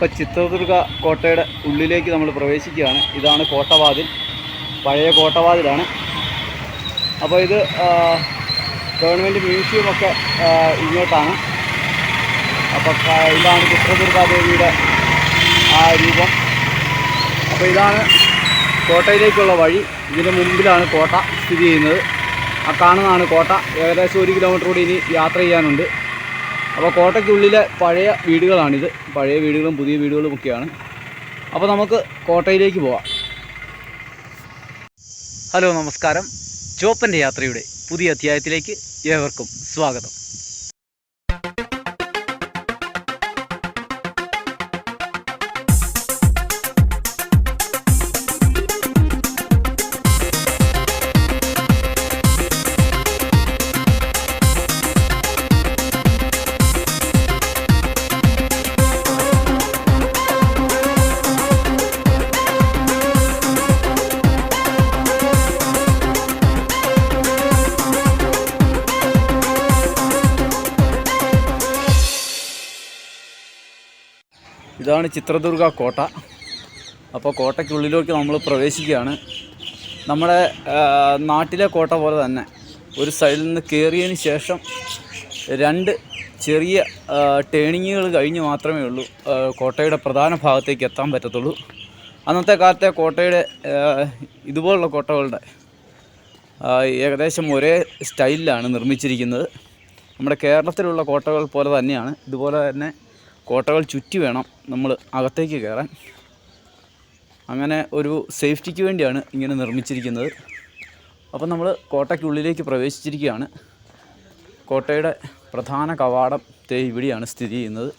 ഇപ്പോൾ ചിത്രദുർഗ കോട്ടയുടെ ഉള്ളിലേക്ക് നമ്മൾ പ്രവേശിക്കുകയാണ്. ഇതാണ് കോട്ടവാതിൽ. പഴയ കോട്ടവാതിലാണ്. അപ്പോൾ ഇത് ഗവൺമെന്റ് മ്യൂസിയമൊക്കെ ഇങ്ങോട്ടാണ്. അപ്പോൾ ഇതാണ് ചിത്രദുർഗാദേവിയുടെ ആ രൂപം. അപ്പോൾ ഇതാണ് കോട്ടയിലേക്കുള്ള വഴി. ഇതിന് മുമ്പിലാണ് കോട്ട സ്ഥിതി ചെയ്യുന്നത്. ആ കാണുന്നതാണ് കോട്ട. ഏകദേശം ഒരു കിലോമീറ്റർ കൂടി ഇനി യാത്ര ചെയ്യാനുണ്ട്. അപ്പോൾ കോട്ടയ്ക്കുള്ളിലെ പഴയ വീടുകളാണിത്. പഴയ വീടുകളും പുതിയ വീടുകളും ഒക്കെയാണ്. അപ്പോൾ നമുക്ക് കോട്ടയിലേക്ക് പോവാം. ഹലോ നമസ്കാരം. ചോപ്പന്റെ യാത്രയുടെ പുതിയ അധ്യായത്തിലേക്ക് ഏവർക്കും സ്വാഗതം. ഇതാണ് ചിത്രദുർഗ കോട്ട. അപ്പോൾ കോട്ടയ്ക്കുള്ളിലേക്ക് നമ്മൾ പ്രവേശിക്കുകയാണ്. നമ്മുടെ നാട്ടിലെ കോട്ട പോലെ തന്നെ ഒരു സൈഡിൽ നിന്ന് കയറിയതിന് ശേഷം രണ്ട് ചെറിയ ടേണിങ്ങുകൾ കഴിഞ്ഞ് മാത്രമേ ഉള്ളൂ കോട്ടയുടെ പ്രധാന ഭാഗത്തേക്ക് എത്താൻ പറ്റത്തുള്ളൂ. അന്നത്തെ കാലത്തെ കോട്ടയുടെ ഇതുപോലുള്ള കോട്ടകളുടെ ഏകദേശം ഒരേ സ്റ്റൈലിലാണ് നിർമ്മിച്ചിരിക്കുന്നത്. നമ്മുടെ കേരളത്തിലുള്ള കോട്ടകൾ പോലെ തന്നെയാണ്. ഇതുപോലെ തന്നെ കോട്ടകൾ ചുറ്റി വേണം നമ്മൾ അകത്തേക്ക് കയറാൻ. അങ്ങനെ ഒരു സേഫ്റ്റിക്ക് വേണ്ടിയാണ് ഇങ്ങനെ നിർമ്മിച്ചിരിക്കുന്നത്. അപ്പം നമ്മൾ കോട്ടയ്ക്കുള്ളിലേക്ക് പ്രവേശിച്ചിരിക്കുകയാണ്. കോട്ടയുടെ പ്രധാന കവാടം തേ ഇവിടെയാണ് സ്ഥിതി ചെയ്യുന്നത്.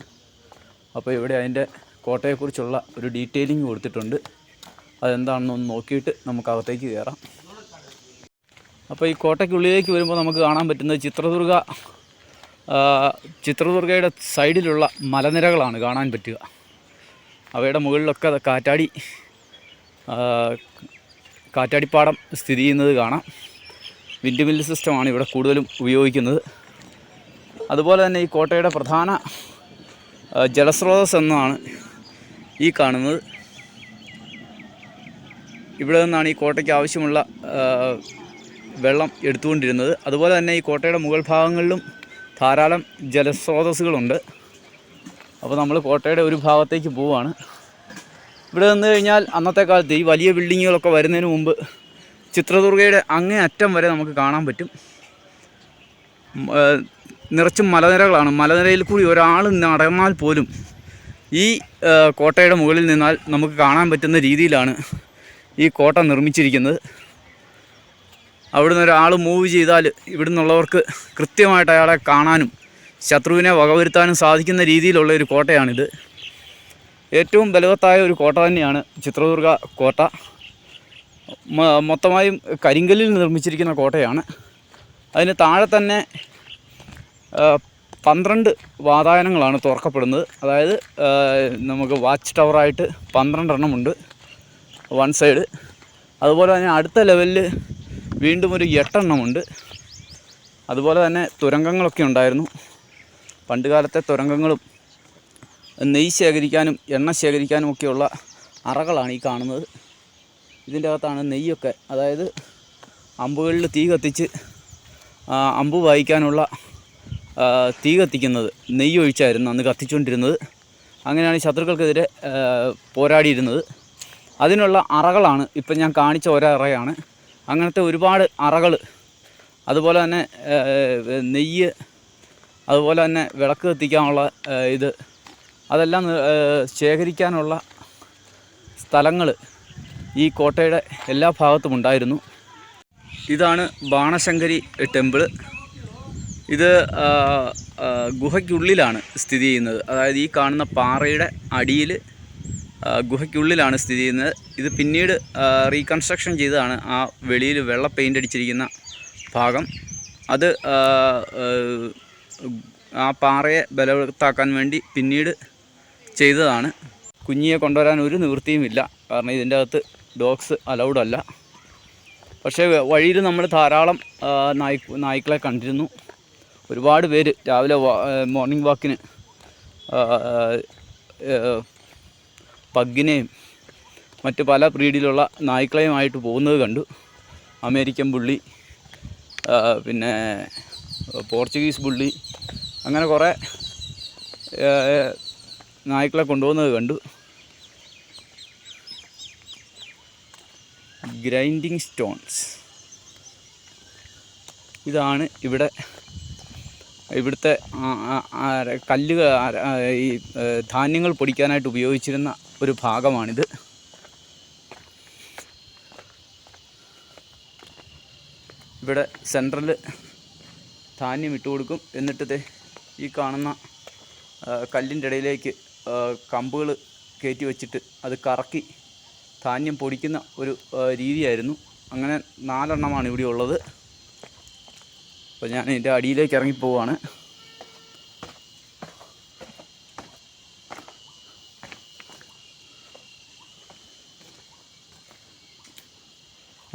അപ്പോൾ ഇവിടെ അതിന്റെ കോട്ടയെക്കുറിച്ചുള്ള ഒരു ഡീറ്റെയിലിംഗ് കൊടുത്തിട്ടുണ്ട്. അതെന്താണെന്നൊന്ന് നോക്കിയിട്ട് നമുക്ക് അകത്തേക്ക് കയറാം. അപ്പോൾ ഈ കോട്ടയ്ക്കുള്ളിലേക്ക് വരുമ്പോൾ നമുക്ക് കാണാൻ പറ്റുന്നത് ചിത്രദുർഗ ചിത്രദുർഗയുടെ സൈഡിലുള്ള മലനിരകളാണ് കാണാൻ പറ്റുക. അവയുടെ മുകളിലൊക്കെ കാറ്റാടി കാറ്റാടിപ്പാടം സ്ഥിതി ചെയ്യുന്നത് കാണാം. വിൻഡ് മില്ല് സിസ്റ്റമാണ് ഇവിടെ കൂടുതലും ഉപയോഗിക്കുന്നത്. അതുപോലെ തന്നെ ഈ കോട്ടയുടെ പ്രധാന ജലസ്രോതസ് എന്നാണ് ഈ കാണുന്നത്. ഇവിടെ നിന്നാണ് ഈ കോട്ടയ്ക്ക് ആവശ്യമുള്ള വെള്ളം എടുത്തുകൊണ്ടിരുന്നത്. അതുപോലെ തന്നെ ഈ കോട്ടയുടെ മുകൾ ഭാഗങ്ങളിലും ധാരാളം ജലസ്രോതസ്സുകളുണ്ട്. അപ്പോൾ നമ്മൾ കോട്ടയുടെ ഒരു ഭാഗത്തേക്ക് പോവുകയാണ് ഇവിടെ നിന്ന് കഴിഞ്ഞാൽ അന്നത്തെ കാലത്ത് ഈ വലിയ ബിൽഡിങ്ങുകളൊക്കെ വരുന്നതിന് മുമ്പ് ചിത്രദുർഗയുടെ അങ്ങേ അറ്റം വരെ നമുക്ക് കാണാൻ പറ്റും. നിറച്ചും മലനിരകളാണ്. മലനിരയിൽ കൂടി ഒരാൾ നടന്നാൽ പോലും ഈ കോട്ടയുടെ മുകളിൽ നിന്നാൽ നമുക്ക് കാണാൻ പറ്റുന്ന രീതിയിലാണ് ഈ കോട്ട നിർമ്മിച്ചിരിക്കുന്നത്. അവിടുന്ന് ഒരാൾ മൂവ് ചെയ്താൽ ഇവിടുന്നുള്ളവർക്ക് കൃത്യമായിട്ട് അയാളെ കാണാനും ശത്രുവിനെ വകവരുത്താനും സാധിക്കുന്ന രീതിയിലുള്ള ഒരു കോട്ടയാണിത്. ഏറ്റവും ബലവത്തായ ഒരു കോട്ട തന്നെയാണ് ചിത്രദുർഗ കോട്ട. മൊത്തമായും കരിങ്കല്ലിൽ നിർമ്മിച്ചിരിക്കുന്ന കോട്ടയാണ്. അതിന് താഴെ തന്നെ പന്ത്രണ്ട് വാതായനങ്ങളാണ് തുറക്കപ്പെടുന്നത്. അതായത് നമുക്ക് വാച്ച് ടവറായിട്ട് പന്ത്രണ്ടെണ്ണമുണ്ട് വൺ സൈഡ് അതുപോലെ തന്നെ അടുത്ത ലെവലിൽ വീണ്ടും ഒരു എട്ടെണ്ണമുണ്ട്. അതുപോലെ തന്നെ തുരങ്കങ്ങളൊക്കെ ഉണ്ടായിരുന്നു. പണ്ട് കാലത്തെ തുരങ്കങ്ങളും നെയ്യ് ശേഖരിക്കാനും എണ്ണ ശേഖരിക്കാനും ഒക്കെയുള്ള അറകളാണ് ഈ കാണുന്നത്. ഇതിന്റെ അകത്താണ് നെയ്യൊക്കെ. അതായത് അമ്പുകളിൽ തീ കത്തിച്ച് അമ്പു വായിക്കാനുള്ള തീ കത്തിക്കുന്നത്. നെയ്യ് ഒഴിച്ചായിരുന്നു അന്ന് കത്തിച്ചുകൊണ്ടിരുന്നത്. അങ്ങനെയാണ് ശത്രുക്കൾക്കെതിരെ പോരാടിയിരുന്നത്. അതിനുള്ള അറകളാണ് ഇപ്പം ഞാൻ കാണിച്ച ഒരറയാണ് അങ്ങനത്തെ ഒരുപാട് അറകൾ അതുപോലെ തന്നെ നെയ്യ് അതുപോലെ തന്നെ വിളക്ക് കത്തിക്കാനുള്ള ഇത്. അതെല്ലാം ശേഖരിക്കാനുള്ള സ്ഥലങ്ങൾ ഈ കോട്ടയുടെ എല്ലാ ഭാഗത്തും ഉണ്ടായിരുന്നു. ഇതാണ് ബാണശങ്കരി ടെമ്പിൾ ഇത് ഗുഹയ്ക്കുള്ളിലാണ് സ്ഥിതി ചെയ്യുന്നത്. അതായത് ഈ കാണുന്ന പാറയുടെ അടിയിൽ ഗുഹയ്ക്കുള്ളിലാണ് സ്ഥിതി ചെയ്യുന്നത്. ഇത് പിന്നീട് റീകൺസ്ട്രക്ഷൻ ചെയ്തതാണ്. ആ വെളിയിൽ വെള്ള പെയിന്റ് അടിച്ചിരിക്കുന്ന ഭാഗം. അത് ആ, പാറയെ ബലവത്താക്കാൻ വേണ്ടി പിന്നീട് ചെയ്തതാണ്. കുഞ്ഞിയെ കൊണ്ടുവരാൻ ഒരു നിവൃത്തിയുമില്ല. കാരണം ഇതിന്റെ അകത്ത് ഡോഗ്സ് അലൗഡ് അല്ല. പക്ഷേ വഴിയിൽ നമ്മൾ ധാരാളം നായ് നായ്ക്കളെ കണ്ടിരുന്നു. ഒരുപാട് പേര് രാവിലെ മോർണിംഗ് വാക്കിന് പഗ്ഗിനെയും മറ്റ് പല ബ്രീഡിലുള്ള നായ്ക്കളെയുമായിട്ട് പോകുന്നത് കണ്ടു. അമേരിക്കൻ പുള്ളി പിന്നെ പോർച്ചുഗീസ് പുള്ളി അങ്ങനെ കുറേ നായ്ക്കളെ കൊണ്ടുപോകുന്നത് കണ്ടു. ഗ്രൈൻഡിങ് സ്റ്റോൺസ് ഇതാണ് ഇവിടെ ഇവിടുത്തെ കല്ലുകൾ ഈ ധാന്യങ്ങൾ പൊടിക്കാനായിട്ട് ഉപയോഗിച്ചിരുന്ന ഒരു ഭാഗമാണിത്. ഇവിടെ സെൻട്രൽ ധാന്യം ഇട്ട് കൊടുക്കും എന്നിട്ട് ഈ കാണുന്ന കല്ലിന്റെ ഇടയിലേക്ക് കമ്പുകൾ കയറ്റി വെച്ചിട്ട് അത് കറക്കി ധാന്യം പൊടിക്കുന്ന ഒരു രീതിയായിരുന്നു. അങ്ങനെ നാലെണ്ണമാണ് ഇവിടെ ഉള്ളത്. അപ്പോൾ ഞാൻ ഇതിന്റെ അടിയിലേക്ക് ഇറങ്ങിപ്പോവാണ്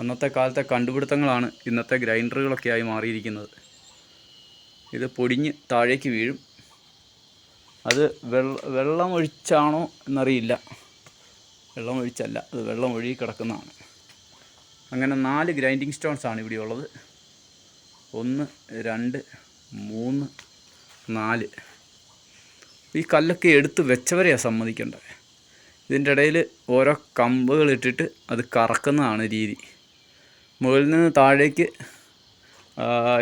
അന്നത്തെ കാലത്തെ കണ്ടുപിടുത്തങ്ങളാണ് ഇന്നത്തെ ഗ്രൈൻഡറുകളൊക്കെ ആയി മാറിയിരിക്കുന്നത്. ഇത് പൊടിഞ്ഞ് താഴേക്ക് വീഴും. അത് വെള്ള ഒഴിച്ചാണോ എന്നറിയില്ല. വെള്ളം ഒഴിച്ചല്ല അത് വെള്ളം ഒഴുകി കിടക്കുന്നതാണ്. അങ്ങനെ നാല് ഗ്രൈൻഡിങ് സ്റ്റോൺസ് ആണ് ഇവിടെ ഉള്ളത്. ഒന്ന് രണ്ട് മൂന്ന് നാല്. ഈ കല്ലൊക്കെ എടുത്ത് വെച്ചവരെയാണ് സമ്മതിക്കേണ്ടത്. ഇതിന്റെ ഇടയിൽ ഓരോ കമ്പുകൾ ഇട്ടിട്ട് അത് കറക്കുന്നതാണ് രീതി. മുകളിൽ നിന്ന് താഴേക്ക്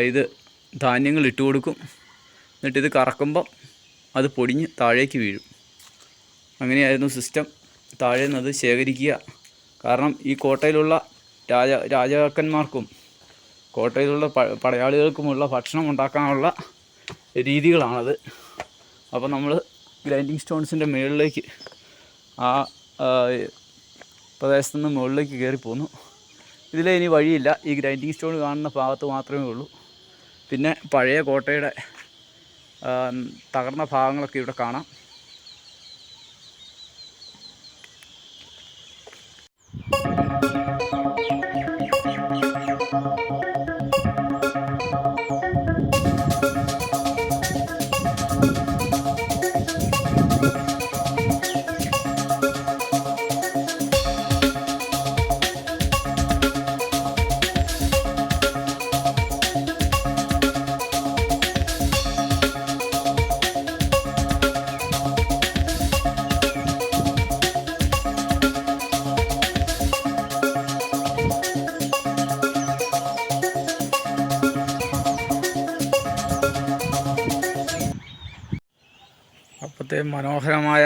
ഇത് ധാന്യങ്ങൾ ഇട്ട് കൊടുക്കും. എന്നിട്ട് ഇത് കറക്കുമ്പം അത് പൊടിഞ്ഞ് താഴേക്ക് വീഴും. അങ്ങനെയായിരുന്നു സിസ്റ്റം താഴെ നിന്ന് അത് ശേഖരിക്കുക. കാരണം ഈ കോട്ടയിലുള്ള രാജ രാജാക്കന്മാർക്കും കോട്ടയിലുള്ള പടയാളികൾക്കുമുള്ള ഭക്ഷണം ഉണ്ടാക്കാനുള്ള രീതികളാണത്. അപ്പോൾ നമ്മൾ ഗ്രൈൻഡിങ് സ്റ്റോൺസിന്റെ മുകളിലേക്ക് ആ ആ, പ്രദേശത്തു നിന്ന് മുകളിലേക്ക് കയറി പോന്നു ഇതിലെ ഇനി വഴിയില്ല. ഈ ഗ്രൈൻഡിങ് സ്റ്റോൺ കാണുന്ന ഭാഗത്ത് മാത്രമേ ഉള്ളൂ. പിന്നെ പഴയ കോട്ടയുടെ തകർന്ന ഭാഗങ്ങളൊക്കെ ഇവിടെ കാണാം. അപ്പോഴത്തെ മനോഹരമായ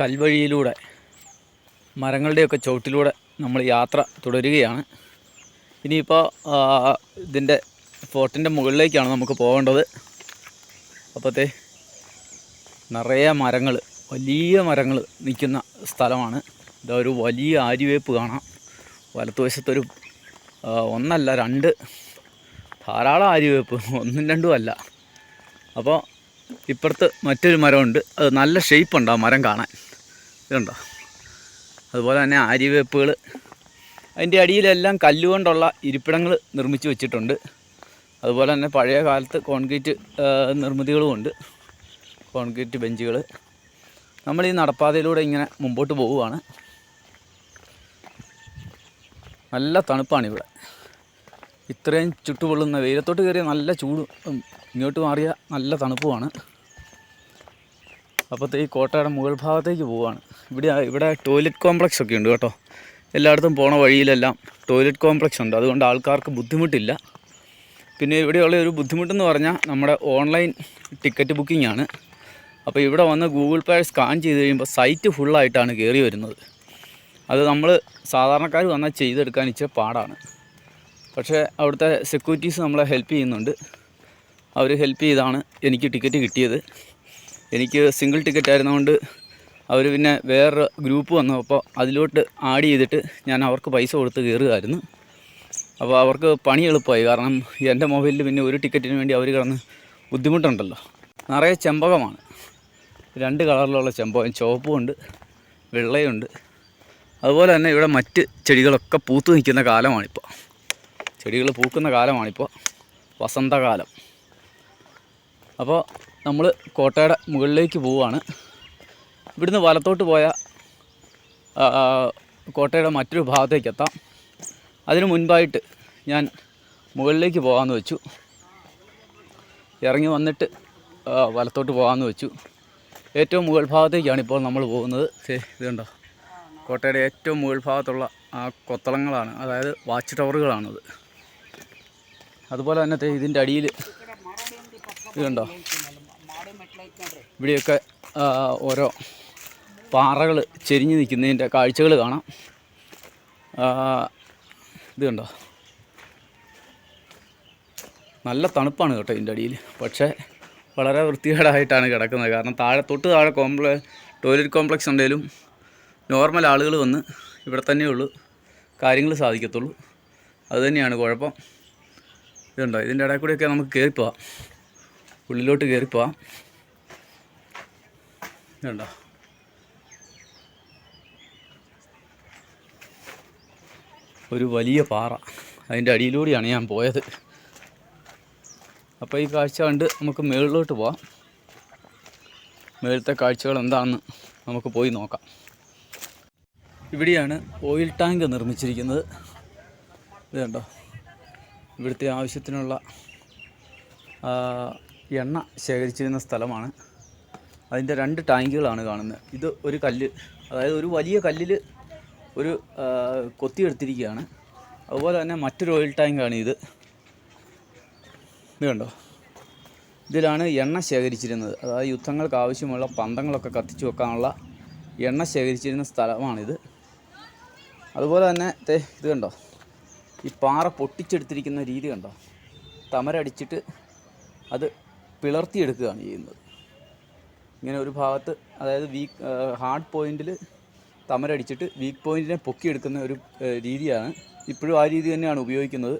കൽവഴിയിലൂടെ മരങ്ങളുടെയൊക്കെ ചുവട്ടിലൂടെ നമ്മൾ യാത്ര തുടരുകയാണ്. ഇനിയിപ്പോൾ ഇതിന്റെ ഫോർട്ടിന്റെ മുകളിലേക്കാണ് നമുക്ക് പോകേണ്ടത്. അപ്പോഴത്തെ നിറയെ മരങ്ങൾ വലിയ മരങ്ങൾ നിൽക്കുന്ന സ്ഥലമാണ്. ഇതാ ഒരു വലിയ ആര്യവേപ്പ് കാണാം. വലത്തുവശത്തൊരു ഒന്നല്ല രണ്ട് ധാരാളം ആര്യവേപ്പ് ഒന്നും രണ്ടും അല്ല. അപ്പോൾ ഇപ്പുറത്ത് മറ്റൊരു മരമുണ്ട്. അത് നല്ല ഷേപ്പുണ്ട് ആ മരം കാണാൻ. ഇതുണ്ടോ? അതുപോലെ തന്നെ ആര്യവേപ്പുകൾ അതിന്റെ അടിയിലെല്ലാം കല്ലുകൊണ്ടുള്ള ഇരിപ്പിടങ്ങൾ നിർമ്മിച്ച് വെച്ചിട്ടുണ്ട്. അതുപോലെ തന്നെ പഴയ കാലത്ത് കോൺക്രീറ്റ് നിർമ്മിതികളും ഉണ്ട്. കോൺക്രീറ്റ് ബെഞ്ചുകൾ നമ്മൾ ഈ നടപ്പാതയിലൂടെ ഇങ്ങനെ മുമ്പോട്ട് പോവുകയാണ്. നല്ല തണുപ്പാണ് ഇവിടെ. ഇത്രയും ചുട്ടുപൊള്ളുന്ന വെയിലത്തോട്ട് കയറിയ നല്ല ചൂട് ഇങ്ങോട്ട് മാറിയ നല്ല തണുപ്പുമാണ്. അപ്പോഴത്തെ ഈ കോട്ടയുടെ മുകൾ ഭാഗത്തേക്ക് പോവുകയാണ് ഇവിടെ ഇവിടെ ടോയ്ലറ്റ് കോംപ്ലക്സ് ഒക്കെ ഉണ്ട് കേട്ടോ. എല്ലായിടത്തും പോണ വഴിയിലെല്ലാം ടോയ്ലറ്റ് കോംപ്ലക്സ് ഉണ്ട്. അതുകൊണ്ട് ആൾക്കാർക്ക് ബുദ്ധിമുട്ടില്ല. പിന്നെ ഇവിടെയുള്ള ഒരു ബുദ്ധിമുട്ടെന്ന് പറഞ്ഞാൽ നമ്മുടെ ഓൺലൈൻ ടിക്കറ്റ് ബുക്കിംഗ് ആണ്. അപ്പോൾ ഇവിടെ വന്ന് ഗൂഗിൾ പേ സ്കാൻ ചെയ്ത് കഴിയുമ്പോൾ സൈറ്റ് ഫുള്ളായിട്ടാണ് കയറി വരുന്നത്. അത് നമ്മൾ സാധാരണക്കാർ വന്നാൽ ചെയ്തെടുക്കാൻ ഇച്ചിരി പാടാണ്. പക്ഷേ അവിടുത്തെ സെക്യൂരിറ്റീസ് നമ്മളെ ഹെൽപ്പ് ചെയ്യുന്നുണ്ട്. അവർ ഹെൽപ്പ് ചെയ്താണ് എനിക്ക് ടിക്കറ്റ് കിട്ടിയത്. എനിക്ക് സിംഗിൾ ടിക്കറ്റ് ആയിരുന്നതുകൊണ്ട് അവർ പിന്നെ വേറെ ഗ്രൂപ്പ് വന്നപ്പോൾ അതിലോട്ട് ആഡ് ചെയ്തിട്ട് ഞാൻ അവർക്ക് പൈസ കൊടുത്ത് കയറുകയായിരുന്നു. അപ്പോൾ അവർക്ക് പണി എളുപ്പമായി. കാരണം എന്റെ മൊബൈലിൽ പിന്നെ ഒരു ടിക്കറ്റിന് വേണ്ടി അവർ കിടന്ന് ബുദ്ധിമുട്ടുണ്ടല്ലോ. നിറയെ ചെമ്പകമാണ്. രണ്ട് കളറിലുള്ള ചെമ്പകം. ചുവപ്പുമുണ്ട് വെള്ളയുണ്ട്. അതുപോലെ തന്നെ ഇവിടെ മറ്റ് ചെടികളൊക്കെ പൂത്തു നിൽക്കുന്ന കാലമാണിപ്പോൾ ചെടികൾ പൂക്കുന്ന കാലമാണിപ്പോൾ വസന്തകാലം. അപ്പോൾ നമ്മൾ കോട്ടയുടെ മുകളിലേക്ക് പോവുകയാണ്. ഇവിടുന്ന് വലത്തോട്ട് പോയ ആ, ആ, കോട്ടയുടെ മറ്റൊരു ഭാഗത്തേക്ക് എത്താം. അതിനു മുൻപായിട്ട് ഞാൻ മുകളിലേക്ക് പോകാമെന്ന് വെച്ചു. ഇറങ്ങി വന്നിട്ട് വലത്തോട്ട് പോകാമെന്ന് വെച്ചു. ഏറ്റവും മുകൾ ഭാഗത്തേക്കാണ് ഇപ്പോൾ നമ്മൾ പോകുന്നത്. ഇത് കണ്ടോ? കോട്ടയുടെ ഏറ്റവും മുകൾ ഭാഗത്തുള്ള ആ കൊത്തളങ്ങളാണ്. അതായത് വാച്ച് ടവറുകളാണത്. അതുപോലെ തന്നെ ഇതിന്റെ അടിയിൽ ഇത് കണ്ടോ ഇവിടെയൊക്കെ ഓരോ പാറകൾ ചെരിഞ്ഞ് നിൽക്കുന്നതിന്റെ കാഴ്ചകൾ കാണാം. ഇത് കണ്ടോ നല്ല തണുപ്പാണ് കേട്ടോ ഇതിന്റെ അടിയിൽ. പക്ഷേ വളരെ വൃത്തികേടായിട്ടാണ് കിടക്കുന്നത്. കാരണം താഴെ തൊട്ട് താഴെ കോംപ്ലെ ടോയ്ലറ്റ് കോംപ്ലക്സ് ഉണ്ടെങ്കിലും നോർമൽ ആളുകൾ വന്ന് ഇവിടെ തന്നെയുള്ളൂ കാര്യങ്ങൾ സാധിക്കത്തുള്ളൂ. അതുതന്നെയാണ് കുഴപ്പം. ഇതുണ്ടോ? ഇതിന്റെ ഇടയിൽ കൂടെയൊക്കെ നമുക്ക് കയറിപ്പോവാം. ഉള്ളിലോട്ട് കയറിപ്പോവാം കണ്ടോ ഒരു വലിയ പാറ. അതിന്റെ അടിയിലൂടെയാണ് ഞാൻ പോയത്. അപ്പോൾ ഈ കാഴ്ച കണ്ട് നമുക്ക് മുകളിലോട്ട് പോവാം. മുകളിലത്തെ കാഴ്ചകൾ എന്താണെന്ന് നമുക്ക് പോയി നോക്കാം. ഇവിടെയാണ് ഓയിൽ ടാങ്ക് നിർമ്മിച്ചിരിക്കുന്നത്. ഇത് കണ്ടോ ഇവിടുത്തെ ആവശ്യത്തിനുള്ള എണ്ണ ശേഖരിച്ചിരുന്ന സ്ഥലമാണ്. അതിന്റെ രണ്ട് ടാങ്കുകളാണ് കാണുന്നത്. ഇത് ഒരു കല്ല് അതായത് ഒരു വലിയ കല്ലിൽ ഒരു കൊത്തിയെടുത്തിരിക്കുകയാണ്. അതുപോലെ തന്നെ മറ്റൊരു ഓയിൽ ടാങ്കാണ് ഇത്. ഇത് കണ്ടോ? ഇതിലാണ് എണ്ണ ശേഖരിച്ചിരുന്നത്. അതായത് യുദ്ധങ്ങൾക്ക് ആവശ്യമുള്ള പന്തങ്ങളൊക്കെ കത്തിച്ചു വെക്കാനുള്ള എണ്ണ ശേഖരിച്ചിരുന്ന സ്ഥലമാണിത്. അതുപോലെ തന്നെ തേ ഇത് കണ്ടോ? ഈ പാറ പൊട്ടിച്ചെടുത്തിരിക്കുന്ന രീതി കണ്ടോ? തമരടിച്ചിട്ട് അത് പിളർത്തിയെടുക്കുകയാണ് ചെയ്യുന്നത്. ഇങ്ങനെ ഒരു ഭാഗത്ത് അതായത് വീക്ക് ഹാർഡ് പോയിന്റിൽ തമരടിച്ചിട്ട് വീക്ക് പോയിന്റിനെ പൊക്കിയെടുക്കുന്ന ഒരു രീതിയാണ് ഇപ്പോഴും ആ രീതി തന്നെയാണ് ഉപയോഗിക്കുന്നത്.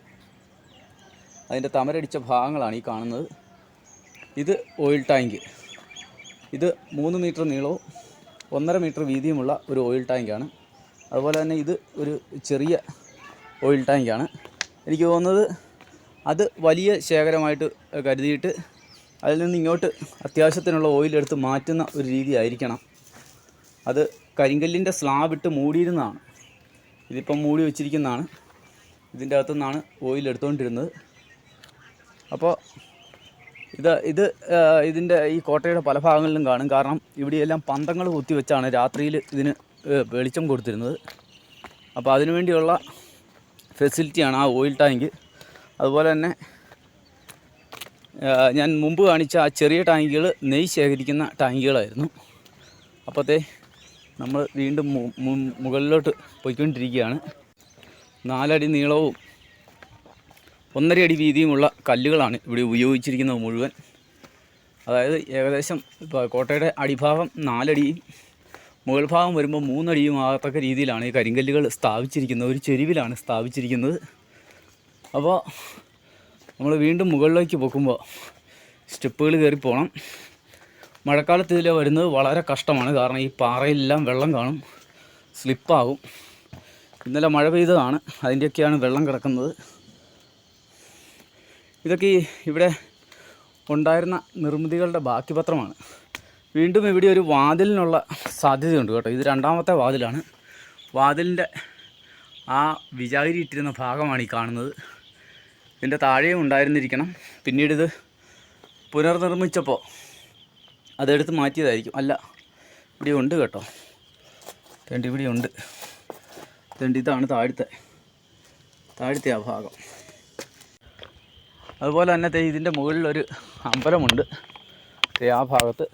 അതിന്റെ തമരടിച്ച ഭാഗങ്ങളാണ് ഈ കാണുന്നത്. ഇത് ഓയിൽ ടാങ്ക് ഇത് മൂന്ന് മീറ്റർ നീളവും ഒന്നര മീറ്റർ വീതിയുമുള്ള ഒരു ഓയിൽ ടാങ്കാണ് അതുപോലെ തന്നെ ഇത് ഒരു ചെറിയ ഓയിൽ ടാങ്കാണ് എനിക്ക് തോന്നുന്നത് അത് വലിയ ശേഖരമായിട്ട് കരുതിയിട്ട് അതിൽ നിന്ന് ഇങ്ങോട്ട് അത്യാവശ്യത്തിനുള്ള ഓയിൽ എടുത്ത് മാറ്റുന്ന ഒരു രീതി ആയിരിക്കണം. അത് കരിങ്കല്ലിന്റെ സ്ലാബ് ഇട്ട് മൂടിയിരുന്നതാണ്. ഇതിപ്പം മൂടി വെച്ചിരിക്കുന്നതാണ്. ഇതിന്റെ അകത്തു നിന്നാണ് ഓയിൽ എടുത്തുകൊണ്ടിരുന്നത് അപ്പോൾ ഇത് ഇത് ഇതിന്റെ ഈ കോട്ടയുടെ പല ഭാഗങ്ങളിലും കാണും. കാരണം ഇവിടെയെല്ലാം പന്തങ്ങൾ കുത്തി വെച്ചാണ് രാത്രിയിൽ ഇതിന് വെളിച്ചം കൊടുത്തിരുന്നത്. അപ്പോൾ അതിനുവേണ്ടിയുള്ള ഫെസിലിറ്റിയാണ് ആ ഓയിൽ ടാങ്ക് അതുപോലെ തന്നെ ഞാൻ മുമ്പ് കാണിച്ച ആ ചെറിയ ടാങ്കുകൾ നെയ് ശേഖരിക്കുന്ന ടാങ്കുകളായിരുന്നു. അപ്പോഴത്തെ നമ്മൾ വീണ്ടും മുകളിലോട്ട് പോയിക്കൊണ്ടിരിക്കുകയാണ്. നാലടി നീളവും ഒന്നര അടി വീതിയുമുള്ള കല്ലുകളാണ് ഇവിടെ ഉപയോഗിച്ചിരിക്കുന്നത് മുഴുവൻ. അതായത് ഏകദേശം ഇപ്പോൾ കോട്ടയുടെ അടിഭാഗം നാലടിയും മുകൾ ഭാഗം വരുമ്പോൾ മൂന്നടിയും ആകത്തക്ക രീതിയിലാണ് ഈ കരിങ്കല്ലുകൾ സ്ഥാപിച്ചിരിക്കുന്നത്. ഒരു ചെരുവിലാണ് സ്ഥാപിച്ചിരിക്കുന്നത്. അപ്പോൾ നമ്മൾ വീണ്ടും മുകളിലേക്ക് പൊക്കുമ്പോൾ സ്റ്റെപ്പുകൾ കയറി പോകണം. മഴക്കാലത്ത് ഇതിൽ വരുന്നത് വളരെ കഷ്ടമാണ്. കാരണം ഈ പാറയിലെല്ലാം വെള്ളം കാണും. സ്ലിപ്പാകും. ഇന്നലെ മഴ പെയ്തതാണ്. അതിന്റെയൊക്കെയാണ് വെള്ളം കിടക്കുന്നത്. ഇതൊക്കെ ഇവിടെ ഉണ്ടായിരുന്ന നിർമ്മിതികളുടെ ബാക്കി പത്രമാണ് വീണ്ടും ഇവിടെ ഒരു വാതിലിനുള്ള സാധ്യതയുണ്ട് കേട്ടോ. ഇത് രണ്ടാമത്തെ വാതിലാണ്. വാതിലിന്റെ ആ വിചാരി ഇട്ടിരുന്ന ഭാഗമാണ് ഈ കാണുന്നത്. ഇതിന്റെ താഴെയും ഉണ്ടായിരുന്നിരിക്കണം. പിന്നീട് ഇത് പുനർനിർമ്മിച്ചപ്പോൾ അതെടുത്ത് മാറ്റിയതായിരിക്കും. അല്ല ഇവിടെ ഉണ്ട് കേട്ടോ. തേണ്ടി ഇവിടെ ഉണ്ട്. തേണ്ടി ഇതാണ് താഴത്തെ താഴത്തെ ആ ഭാഗം. അതുപോലെ തന്നെ ഇതിന്റെ മുകളിലൊരു അമ്പലമുണ്ട്. ആ ഭാഗത്ത്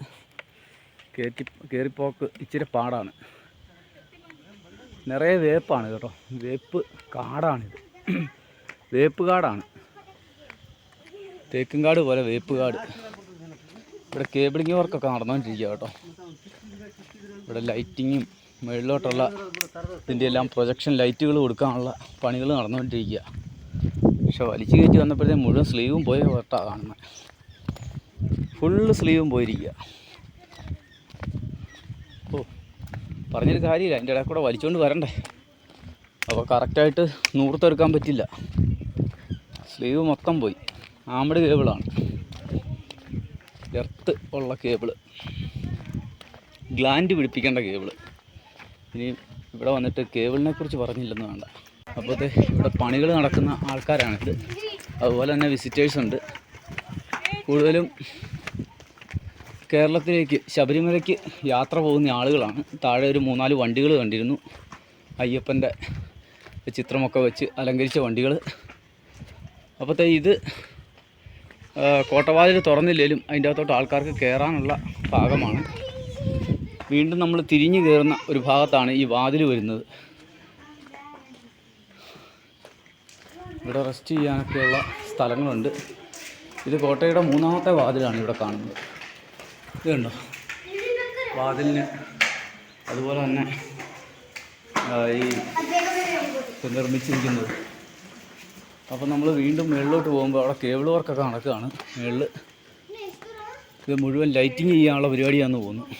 കയറ്റി കയറിപ്പോക്ക് ഇച്ചിരി പാടാണ്. നിറയെ വേപ്പാണ് കേട്ടോ. വേപ്പ് കാടാണിത്. വേപ്പ് കാടാണ്. തേക്കും കാട് പോലെ വേപ്പ് കാട്. ഇവിടെ കേബിളിങ് വർക്കൊക്കെ നടന്നുകൊണ്ടിരിക്കുക കേട്ടോ. ഇവിടെ ലൈറ്റിങ്ങും മുകളിലോട്ടുള്ള ഇതിന്റെ എല്ലാം പ്രൊജക്ഷൻ ലൈറ്റുകൾ കൊടുക്കാനുള്ള പണികൾ നടന്നുകൊണ്ടിരിക്കുക പക്ഷെ വലിച്ചു കയറ്റി വന്നപ്പോഴത്തേക്കും മുഴുവൻ സ്ലീവും പോയ വട്ടാ കാണുന്നത് ഫുള്ള് സ്ലീവും പോയിരിക്കുക ഓ പറഞ്ഞൊരു കാര്യമില്ല. അതിന്റെ ഇടയിൽ കൂടെ വലിച്ചുകൊണ്ട് വരണ്ടേ. അപ്പോൾ കറക്റ്റായിട്ട് നൂർത്തെടുക്കാൻ പറ്റില്ല. സ്ലീവ് മൊത്തം പോയി. ആമ്പട് കേബിളാണ്. എർത്ത് ഉള്ള കേബിൾ. ഗ്ലാൻഡ് പിടിപ്പിക്കേണ്ട കേബിൾ. ഇനി ഇവിടെ വന്നിട്ട് കേബിളിനെ കുറിച്ച് പറഞ്ഞില്ലെന്ന് വേണ്ട. അപ്പോഴത്തെ ഇവിടെ പണികൾ നടക്കുന്ന ആൾക്കാരാണിത്. അതുപോലെ തന്നെ വിസിറ്റേഴ്സ് ഉണ്ട്. കൂടുതലും കേരളത്തിലേക്ക് ശബരിമലയ്ക്ക് യാത്ര പോകുന്ന ആളുകളാണ്. താഴെ ഒരു മൂന്നാൽ വണ്ടികൾ കണ്ടിരുന്നു. അയ്യപ്പന്റെ ചിത്രമൊക്കെ വെച്ച് അലങ്കരിച്ച വണ്ടികൾ അപ്പോഴത്തെ ഇത് കോട്ടവാതിൽ തുറന്നില്ലേലും അതിന്റെ അകത്തോട്ട് ആൾക്കാർക്ക് കയറാനുള്ള ഭാഗമാണ്. വീണ്ടും നമ്മൾ തിരിഞ്ഞു കയറുന്ന ഒരു ഭാഗത്താണ് ഈ വാതിൽ വരുന്നത്. ഇവിടെ റെസ്റ്റ് ചെയ്യാനൊക്കെയുള്ള സ്ഥലങ്ങളുണ്ട്. ഇത് കോട്ടയുടെ മൂന്നാമത്തെ വാതിലാണ് ഇവിടെ കാണുന്നത്. ഇത് കണ്ടോ? വാതിലിന് അതുപോലെ തന്നെ ഈ നിർമ്മിച്ചിരിക്കുന്നത്. അപ്പോൾ നമ്മൾ വീണ്ടും മുകളിലോട്ട് പോകുമ്പോൾ അവിടെ കേബിൾ വർക്കൊക്കെ നടക്കുകയാണ്. മുകളിൽ ഇത് മുഴുവൻ ലൈറ്റിംഗ് ചെയ്യാനുള്ള പരിപാടിയാണെന്ന് തോന്നുന്നു.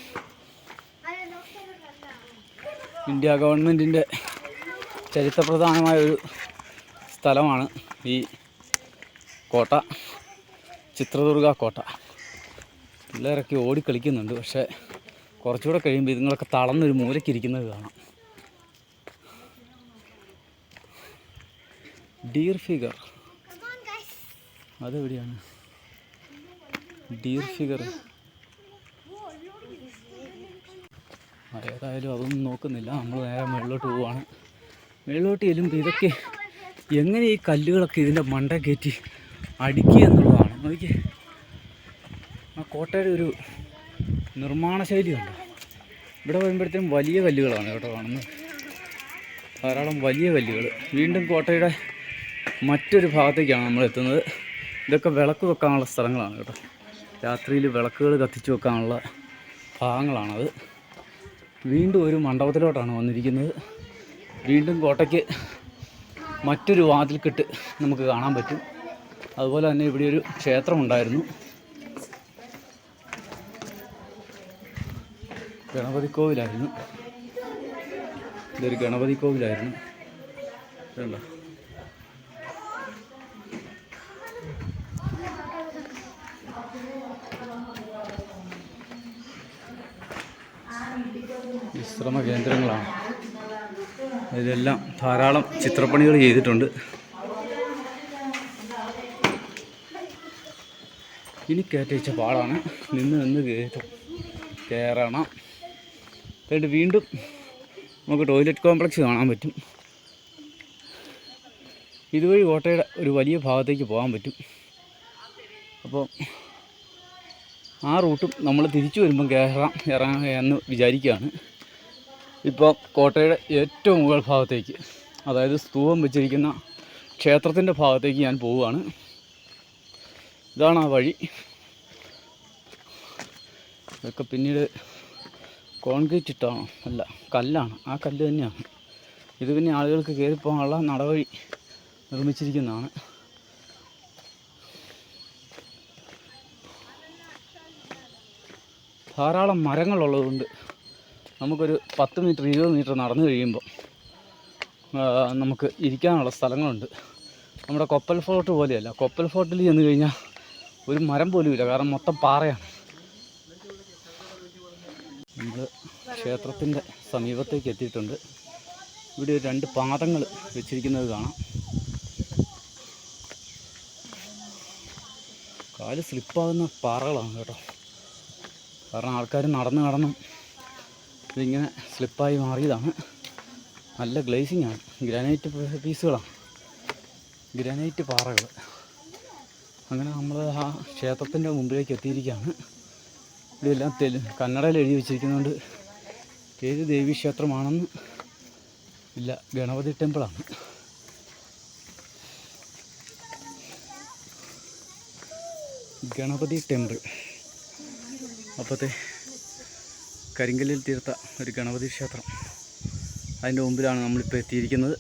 ഇന്ത്യ ഗവൺമെന്റിന്റെ ചരിത്രപ്രധാനമായ ഒരു സ്ഥലമാണ് ഈ കോട്ട ചിത്രദുർഗ കോട്ട. പിള്ളേരൊക്കെ ഓടിക്കളിക്കുന്നുണ്ട് പക്ഷേ കുറച്ചുകൂടെ കഴിയുമ്പോൾ ഇതുങ്ങളൊക്കെ തളർന്നൊരു മൂലയ്ക്കിരിക്കുന്നത് കാണാം. ഡിയർ ഫിഗർ അതെവിടെയാണ്? ഡിയർ ഫിഗർ ഏതായാലും അതൊന്നും നോക്കുന്നില്ല. നമ്മൾ നേരെ മുകളിലോട്ട് പോവാണ്. മുകളിലോട്ട് ചെല്ലുമ്പോൾ ഇതൊക്കെ എങ്ങനെ ഈ കല്ലുകളൊക്കെ ഇതിന്റെ മണ്ട കയറ്റി അടുക്കി എന്നുള്ളതാണ്. നോക്കി ആ കോട്ടയുടെ ഒരു നിർമ്മാണ ശൈലിയുണ്ട് ഇവിടെ വരുമ്പോഴത്തേക്കും വലിയ കല്ലുകളാണ് കേട്ടോ കാണുന്നത്. ധാരാളം വലിയ കല്ലുകൾ വീണ്ടും കോട്ടയുടെ മറ്റൊരു ഭാഗത്തേക്കാണ് നമ്മൾ എത്തുന്നത്. ഇതൊക്കെ വിളക്ക് വെക്കാനുള്ള സ്ഥലങ്ങളാണ് കേട്ടോ. രാത്രിയിൽ വിളക്കുകൾ കത്തിച്ചു വെക്കാനുള്ള ഭാഗങ്ങളാണത്. വീണ്ടും ഒരു മണ്ഡപത്തിലോട്ടാണ് വന്നിരിക്കുന്നത്. വീണ്ടും കോട്ടയ്ക്ക് മറ്റൊരു വാതിൽക്കെട്ട് നമുക്ക് കാണാൻ പറ്റും. അതുപോലെ തന്നെ ഇവിടെ ഒരു ക്ഷേത്രമുണ്ടായിരുന്നു. ഗണപതി കോവിലായിരുന്നു. ഇതൊരു ഗണപതി കോവിലായിരുന്നു. ഇതുണ്ടോ? വിശ്രമ കേന്ദ്രങ്ങളാണ് അതിലെല്ലാം ധാരാളം ചിത്രപ്പണികൾ ചെയ്തിട്ടുണ്ട്. ഇനി കയറ്റിച്ച പാടാണ്. നിന്ന് നിന്ന് കയറ്റും കയറണം. എന്നിട്ട് വീണ്ടും നമുക്ക് ടോയ്ലറ്റ് കോംപ്ലക്സ് കാണാൻ പറ്റും. ഇതുവഴി കോട്ടയുടെ ഒരു വലിയ ഭാഗത്തേക്ക് പോകാൻ പറ്റും. അപ്പോൾ ആ റൂട്ടും നമ്മൾ തിരിച്ചു വരുമ്പം കയറാം ഇറങ്ങാം എന്ന് വിചാരിക്കുകയാണ്. ഇപ്പോൾ കോട്ടയുടെ ഏറ്റവും മുകൾ ഭാഗത്തേക്ക് അതായത് സ്തൂപം വെച്ചിരിക്കുന്ന ക്ഷേത്രത്തിന്റെ ഭാഗത്തേക്ക് ഞാൻ പോവുകയാണ്. ഇതാണ് ആ വഴി. ഇതൊക്കെ പിന്നീട് കോൺക്രീറ്റ് ഇട്ടാണോ അല്ല കല്ലാണ്. ആ കല്ല് തന്നെയാണ്. ഇത് പിന്നെ ആളുകൾക്ക് കയറിപ്പോകാനുള്ള നടവഴി നിർമ്മിച്ചിരിക്കുന്നതാണ്. ധാരാളം മരങ്ങളുള്ളതുകൊണ്ട് നമുക്കൊരു പത്ത് മീറ്റർ ഇരുപത് മീറ്റർ നടന്നു കഴിയുമ്പോൾ നമുക്ക് ഇരിക്കാനുള്ള സ്ഥലങ്ങളുണ്ട്. നമ്മുടെ കൊപ്പൽ ഫോർട്ട് പോലെയല്ല. കൊപ്പൽ ഫോർട്ടിൽ ചെന്ന് കഴിഞ്ഞാൽ ഒരു മരം പോലും ഇല്ല. കാരണം മൊത്തം പാറയാണ്. നമ്മൾ ക്ഷേത്രത്തിന്റെ സമീപത്തേക്ക് എത്തിയിട്ടുണ്ട്. ഇവിടെ ഒരു രണ്ട് പാദങ്ങൾ വെച്ചിരിക്കുന്നത് കാണാം. കാൽ സ്ലിപ്പാകുന്ന പാറകളാണ് കേട്ടോ. കാരണം ആൾക്കാർ നടന്ന് നടന്നും ഇതിങ്ങനെ സ്ലിപ്പായി മാറിയതാണ്. നല്ല ഗ്ലേസിംഗ് ആണ്. ഗ്രാനൈറ്റ് പീസുകളാണ്. ഗ്രാനൈറ്റ് പാറകൾ അങ്ങനെ നമ്മൾ ആ ക്ഷേത്രത്തിന്റെ മുമ്പിലേക്ക് എത്തിയിരിക്കുകയാണ്. ഇതെല്ലാം തെലു കന്നഡയിൽ എഴുതി വെച്ചിരിക്കുന്നതുകൊണ്ട് ഏത് ദേവീക്ഷേത്രമാണെന്ന് ഇല്ല ഗണപതി ടെമ്പിളാണ്. ഗണപതി ടെമ്പിൾ. അപ്പോഴത്തെ കരിങ്കല്ലിൽ തീർത്ത ഒരു ഗണപതി ക്ഷേത്രം. അതിന്റെ മുമ്പിലാണ് നമ്മളിപ്പോൾ എത്തിയിരിക്കുന്നത്.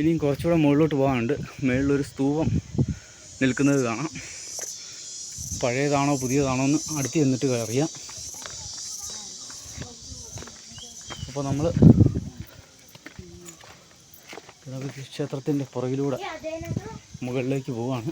ഇനിയും കുറച്ചുകൂടെ മുകളിലോട്ട് പോകാനുണ്ട്. മുകളിലൊരു സ്തൂപം നിൽക്കുന്നത് കാണാം. പഴയതാണോ പുതിയതാണോ എന്ന് അടുത്ത് ചെന്നിട്ട് അറിയാം. അപ്പോൾ നമ്മൾ ഗണപതി ക്ഷേത്രത്തിന്റെ പുറകിലൂടെ മുകളിലേക്ക് പോവാണ്.